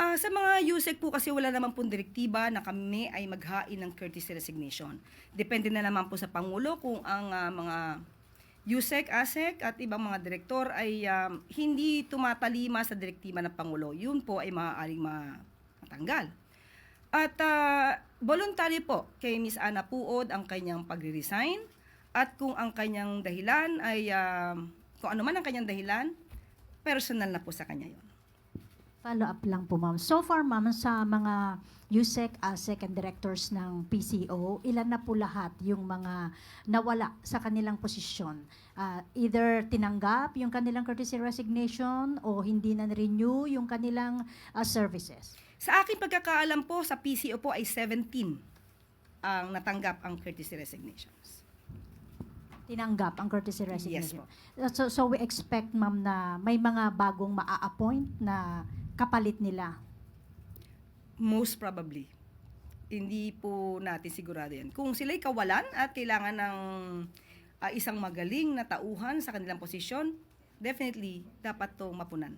Ah, sa mga USEC po kasi wala naman pong direktiba na kami ay maghain ng courtesy resignation. Depende na naman po sa Pangulo kung ang ah, mga USEC, ASEC at ibang mga direktor ay um, hindi tumatalima sa direktiba ng Pangulo. Yun po ay maaaring ma- matanggal. At ah, voluntary po kay Miss Ana Puod ang kanyang pagre-resign at kung ang kanyang dahilan ay um, kung ano man ang kanyang dahilan, personal na po sa kanya yon. Follow up lang po, ma'am. So far, ma'am, sa mga USEC, ASEC, and directors ng PCO, ilan na po lahat yung mga nawala sa kanilang posisyon? Ah, either tinanggap yung kanilang courtesy resignation o hindi na renew yung kanilang ah, services? Sa aking pagkakaalam po, sa PCO po ay 17 ang natanggap ang courtesy resignations. Tinanggap ang courtesy Yes resignation. po. So, so we expect, ma'am, na may mga bagong maa-appoint na kapalit nila. Most probably. Hindi po natin sigurado yan. Kung sila'y kawalan at kailangan ng ah, isang magaling na tauhan sa kanilang posisyon, definitely dapat to mapunan.